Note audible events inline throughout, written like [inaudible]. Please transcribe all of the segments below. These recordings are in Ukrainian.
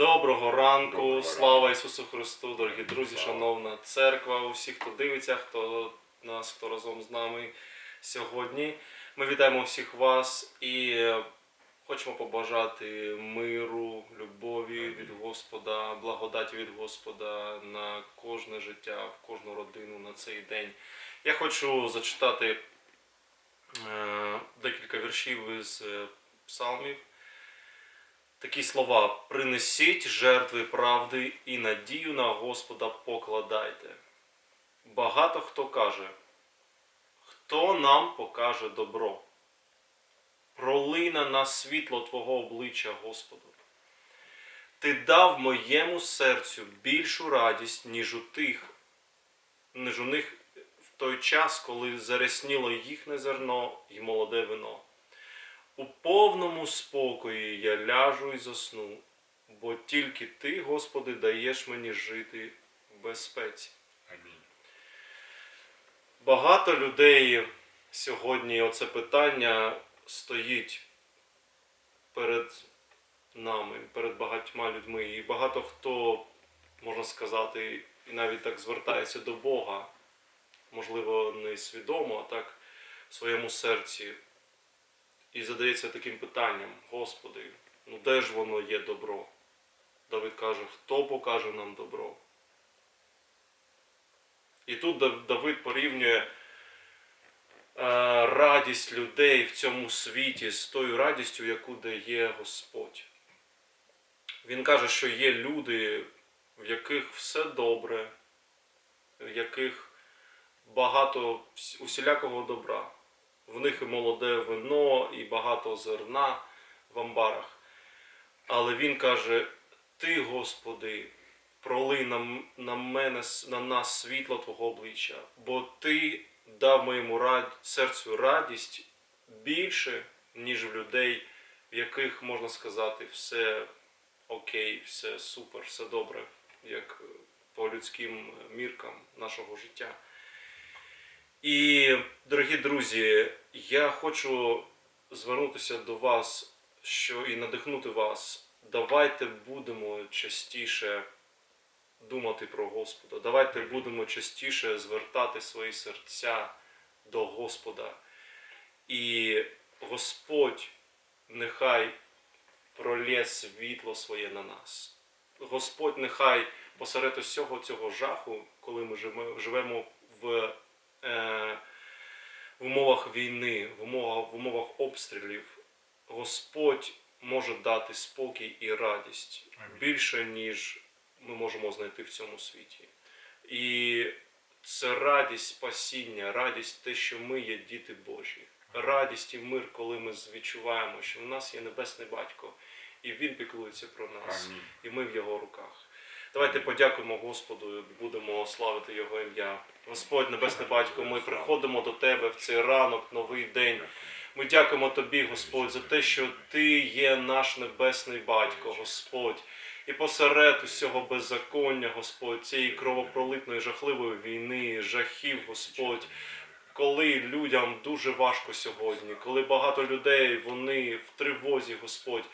Доброго ранку, Доброго слава Ісусу Христу, дорогі друзі, шановна церква, усі, хто дивиться, хто нас, хто разом з нами сьогодні. Ми вітаємо всіх вас і е, хочемо побажати миру, любові від Господа, благодаті від Господа на кожне життя, в кожну родину на цей день. Я хочу зачитати е, декілька віршів із е, псалмів. Такі слова: принесіть жертви правди і надію на Господа покладайте. Багато хто каже, хто нам покаже добро? Пролий на нас світло Твого обличчя, Господу. Ти дав моєму серцю більшу радість, ніж у тих, ніж у них в той час, коли заресніло їхнє зерно і молоде вино. У повному спокої я ляжу і засну, бо тільки Ти, Господи, даєш мені жити в безпеці. Амінь. Багато людей сьогодні оце питання стоїть перед нами, перед багатьма людьми. І багато хто, можна сказати, і навіть так звертається до Бога, можливо, не свідомо, а так в своєму серці. І задається таким питанням: Господи, ну де ж воно є добро? Давид каже, хто покаже нам добро? І тут Давид порівнює е, радість людей в цьому світі з тою радістю, яку дає Господь. Він каже, що є люди, в яких все добре, в яких багато усілякого добра. В них і молоде вино, і багато зерна в амбарах. Але він каже: Ти, Господи, пролий на, на мене на нас світло Твого обличчя, бо Ти дав моєму рад... серцю радість більше, ніж в людей, в яких можна сказати, все окей, все супер, все добре, як по людським міркам нашого життя. І, дорогі друзі, я хочу звернутися до вас, що і надихнути вас. Давайте будемо частіше думати про Господа. Давайте будемо частіше звертати свої серця до Господа. І Господь нехай пролє світло своє на нас. Господь нехай посеред усього цього жаху, коли ми живемо- в в умовах війни, в умовах, в умовах обстрілів, Господь може дати спокій і радість більше, ніж ми можемо знайти в цьому світі. І це радість спасіння, радість те, що ми є діти Божі. Радість і мир, коли ми відчуваємо, що в нас є Небесний Батько, і Він піклується про нас, Амінь. і ми в Його руках. Давайте подякуємо Господу будемо славити Його ім'я. Господь, Небесний Батько, ми приходимо до Тебе в цей ранок, новий день. Ми дякуємо Тобі, Господь, за те, що Ти є наш небесний батько, Господь. І посеред усього беззаконня, Господь, цієї кровопролитної жахливої війни, жахів, Господь, коли людям дуже важко сьогодні, коли багато людей вони в тривозі, Господь.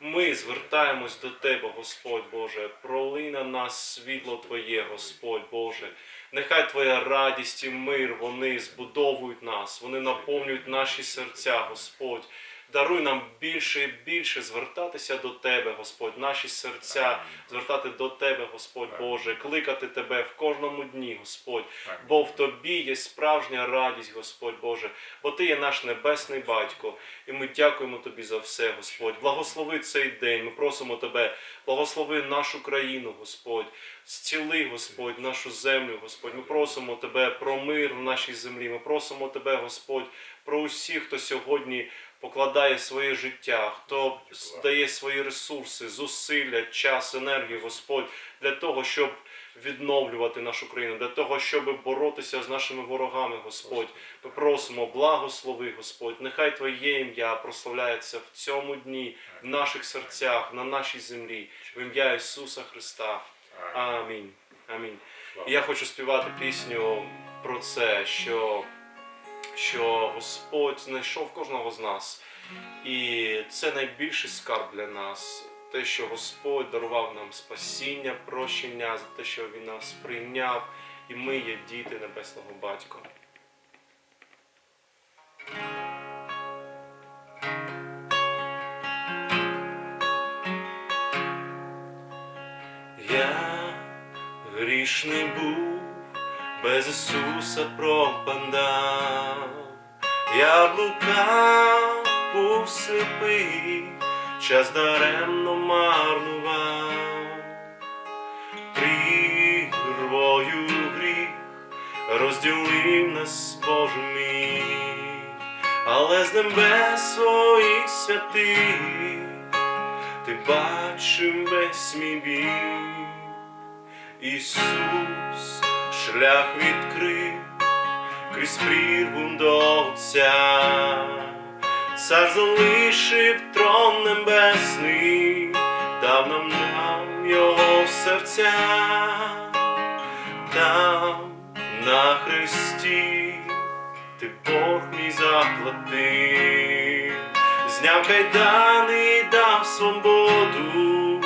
Ми звертаємось до Тебе, Господь Боже, пролий на нас світло Твоє, Господь Боже. Нехай Твоя радість і мир вони збудовують нас, вони наповнюють наші серця, Господь. Даруй нам більше і більше звертатися до Тебе, Господь, наші серця, звертати до Тебе, Господь Боже, кликати Тебе в кожному дні, Господь. Бо в Тобі є справжня радість, Господь Боже, бо Ти є наш небесний батько, і ми дякуємо Тобі за все, Господь. Благослови цей день. Ми просимо Тебе, благослови нашу країну, Господь. Зціли, Господь, нашу землю, Господь. Ми просимо Тебе про мир в нашій землі. Ми просимо Тебе, Господь, про усіх, хто сьогодні покладає своє життя, хто дає свої ресурси, зусилля, час, енергію, Господь, для того, щоб відновлювати нашу країну, для того, щоб боротися з нашими ворогами, Господь. Ми просимо, благослови, Господь. Нехай Твоє ім'я прославляється в цьому дні, в наших серцях, на нашій землі, в ім'я Ісуса Христа. Амінь. Амінь. І я хочу співати пісню про це, що, що Господь знайшов кожного з нас. І це найбільший скарб для нас. те, що Господь дарував нам спасіння, прощення, за те, що Він нас прийняв, і ми є діти Небесного Батька. Я грішний був, без Ісуса пропадав, я блукав, був час даремно марнував, прірвою гріх розділив нас Боже мій, але з небес своїх святих ти бачив весь мій біль. Ісус шлях відкрив крізь прірву до Отця, цар залишив трон небесний, дав нам нам його серця, там на хресті ти Бог мій заплатив, зняв кайдани, дав свободу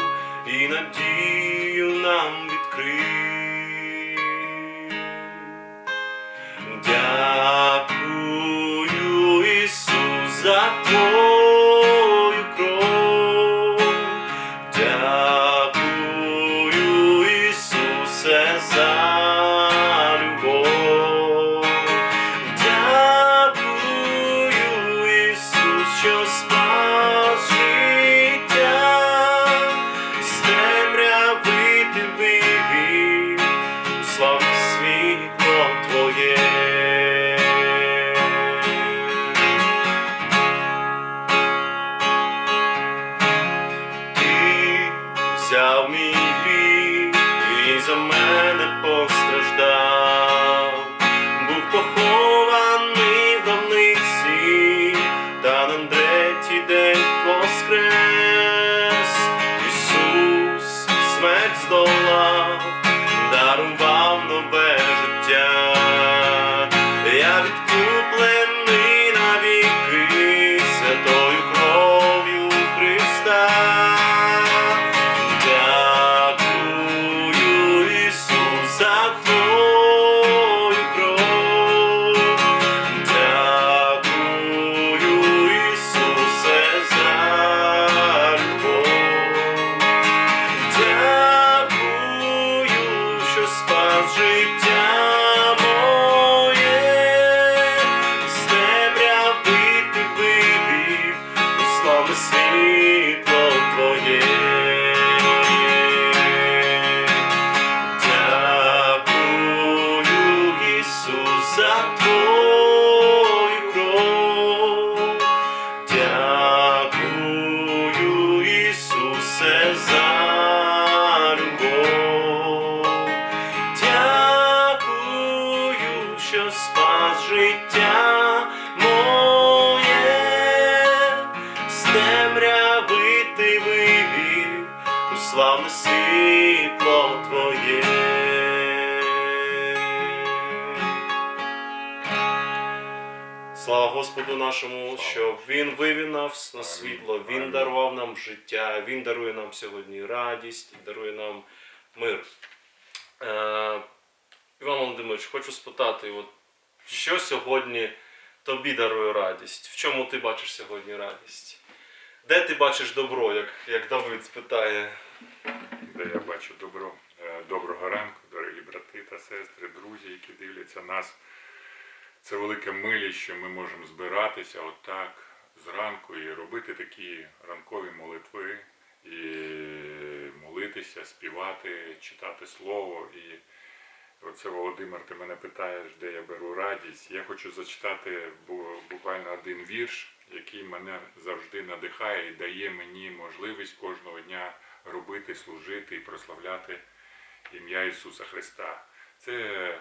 і надію здолав, дарував нове Господу нашому, що Він вивів нас на світло, Він дарував нам життя, Він дарує нам сьогодні радість, дарує нам мир. Е, Іван Володимирович, хочу спитати, от, що сьогодні тобі дарує радість? В чому ти бачиш сьогодні радість? Де ти бачиш добро, як, як Давид спитає? де я бачу добро. Е, Доброго ранку, дорогі брати та сестри, друзі, які дивляться нас. Це велика милість, що ми можемо збиратися отак зранку і робити такі ранкові молитви, і молитися, співати, читати слово. І оце Володимир, ти мене питаєш, де я беру радість. Я хочу зачитати буквально один вірш, який мене завжди надихає і дає мені можливість кожного дня робити, служити і прославляти ім'я Ісуса Христа. Це е,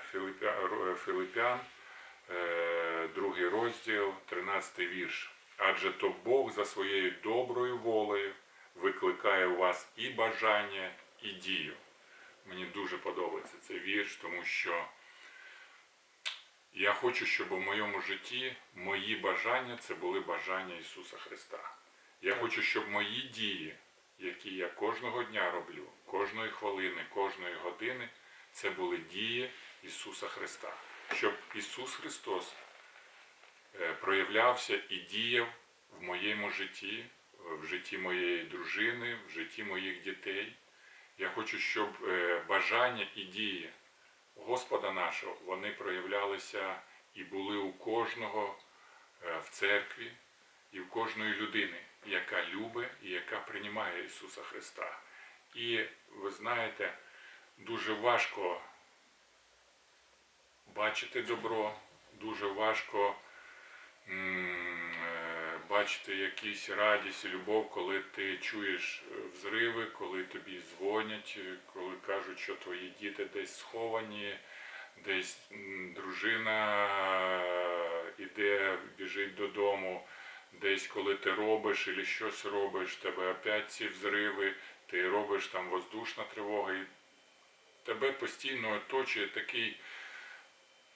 другий розділ, 13 вірш. Адже то Бог за своєю доброю волею викликає у вас і бажання, і дію. Мені дуже подобається цей вірш, тому що я хочу, щоб у моєму житті мої бажання це були бажання Ісуса Христа. Я хочу, щоб мої дії які я кожного дня роблю, кожної хвилини, кожної години, це були дії Ісуса Христа. Щоб Ісус Христос е, проявлявся і діяв в моєму житті, в житті моєї дружини, в житті моїх дітей. Я хочу, щоб е, бажання і дії Господа нашого вони проявлялися і були у кожного е, в церкві і в кожної людини, яка любить і яка приймає Ісуса Христа. І ви знаєте, дуже важко бачити добро, дуже важко е, бачити якісь радість і любов, коли ти чуєш е, взриви, коли тобі дзвонять, е, коли кажуть, що твої діти десь сховані, десь дружина іде, біжить додому, десь коли ти робиш або щось робиш, тебе опять ці взриви, ти робиш там воздушна тривога, і тебе постійно оточує такий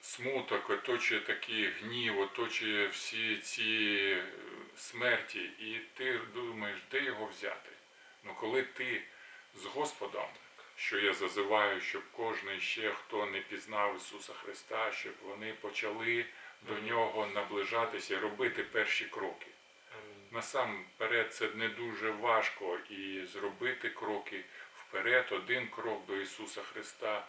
смуток, оточує такий гнів, оточує всі ці е, смерті, і ти думаєш, де його взяти? Ну коли ти з Господом, що я зазиваю, щоб кожен ще, хто не пізнав Ісуса Христа, щоб вони почали до Нього наближатися і робити перші кроки. Насамперед це не дуже важко і зробити кроки вперед, один крок до Ісуса Христа.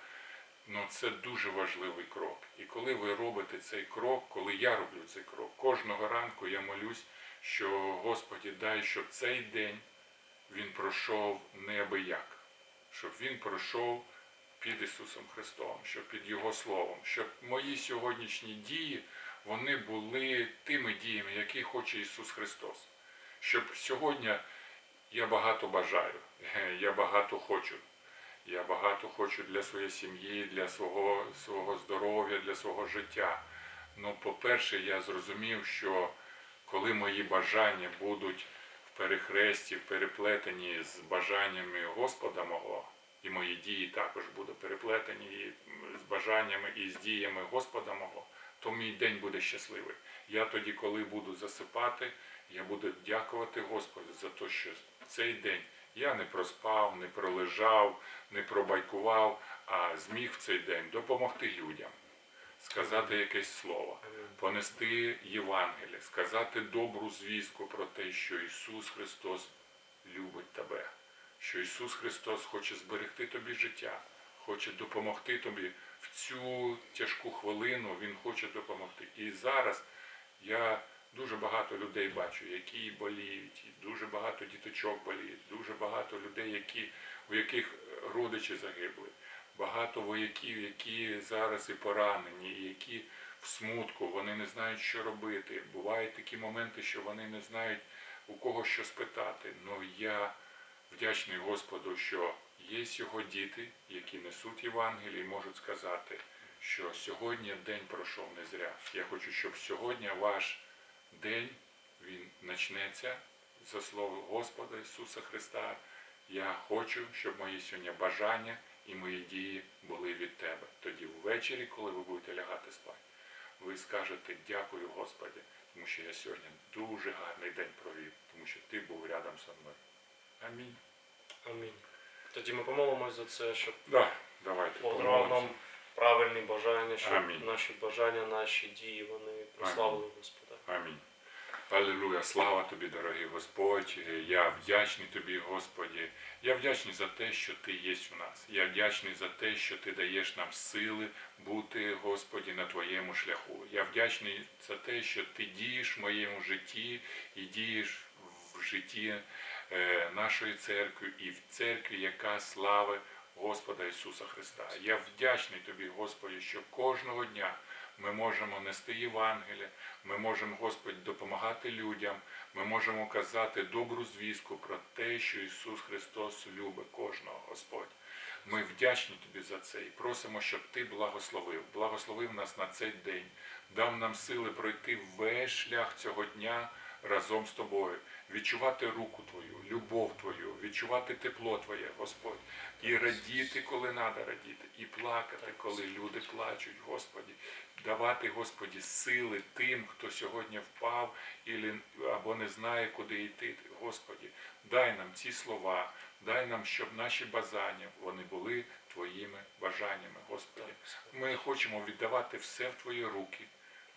Ну це дуже важливий крок. Коли ви робите цей крок, коли я роблю цей крок, кожного ранку я молюсь, що Господі дай, щоб цей день він пройшов неабияк, щоб він пройшов під Ісусом Христом, щоб під Його Словом, щоб мої сьогоднішні дії вони були тими діями, які хоче Ісус Христос. Щоб сьогодні я багато бажаю, [laughs] я багато хочу. Я багато хочу для своєї сім'ї, для свого, свого здоров'я, для свого життя. Ну, по-перше, я зрозумів, що коли мої бажання будуть в перехресті, переплетені з бажаннями Господа мого, і мої дії також будуть переплетені з бажаннями і з діями Господа мого, то мій день буде щасливий. Я тоді, коли буду засипати, я буду дякувати Господу за те, що цей день я не проспав, не пролежав, не пробайкував, а зміг в цей день допомогти людям, сказати якесь слово, понести Євангеліє, сказати добру звістку про те, що Ісус Христос любить тебе, що Ісус Христос хоче зберегти тобі життя, хоче допомогти тобі в цю тяжку хвилину, Він хоче допомогти. І зараз я дуже багато людей бачу, які боліють, дуже багато діточок боліють, дуже багато людей, які, у яких родичі загибли, багато вояків, які зараз і поранені, які в смутку, вони не знають, що робити. Бувають такі моменти, що вони не знають у кого що спитати. Ну я вдячний Господу, що є його діти, які несуть Євангеліє і можуть сказати, що сьогодні день пройшов не зря. Я хочу, щоб сьогодні ваш день він почнеться за слово Господа Ісуса Христа. Я хочу, щоб мої сьогодні бажання і мої дії були від Тебе. Тоді ввечері, коли ви будете лягати спати, ви скажете дякую Господі, тому що я сьогодні дуже гарний день провів, тому що Ти був рядом зі мною. Амінь. Амінь. Тоді ми помолимось за це, щоб Да, давайте нам правильні бажання, щоб Амінь. наші бажання, наші дії вони прославили Господа. Амінь. Алілуя, слава тобі, дорогий Господь. Я вдячний тобі, Господі. Я вдячний за те, що ти є у нас. Я вдячний за те, що ти даєш нам сили бути, Господі, на твоєму шляху. Я вдячний за те, що ти дієш в моєму житті і дієш в житті е, нашої церкви і в церкві, яка слави Господа Ісуса Христа. Я вдячний тобі, Господі, що кожного дня ми можемо нести Євангеліє, ми можемо, Господь, допомагати людям, ми можемо казати добру звістку про те, що Ісус Христос любить кожного, Господь. Ми вдячні тобі за це і просимо, щоб ти благословив, благословив нас на цей день, дав нам сили пройти весь шлях цього дня разом з тобою, відчувати руку Твою, любов Твою, відчувати тепло Твоє, Господь, і радіти, коли треба радіти, і плакати, коли люди плачуть, Господі. Давати, Господі, сили тим, хто сьогодні впав або не знає, куди йти. Господі, дай нам ці слова, дай нам, щоб наші бажання вони були Твоїми бажаннями, Господи. Ми хочемо віддавати все в Твої руки,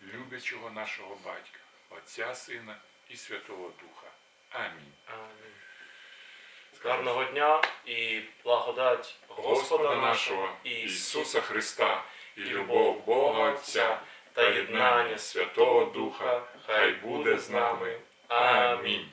люблячого нашого батька, Отця, Сина і Святого Духа. Амінь. Амінь. Гарного дня і благодать Господа нашого Ісуса Христа, і любов Бога Отця та єднання Святого Духа хай буде з нами. Амінь.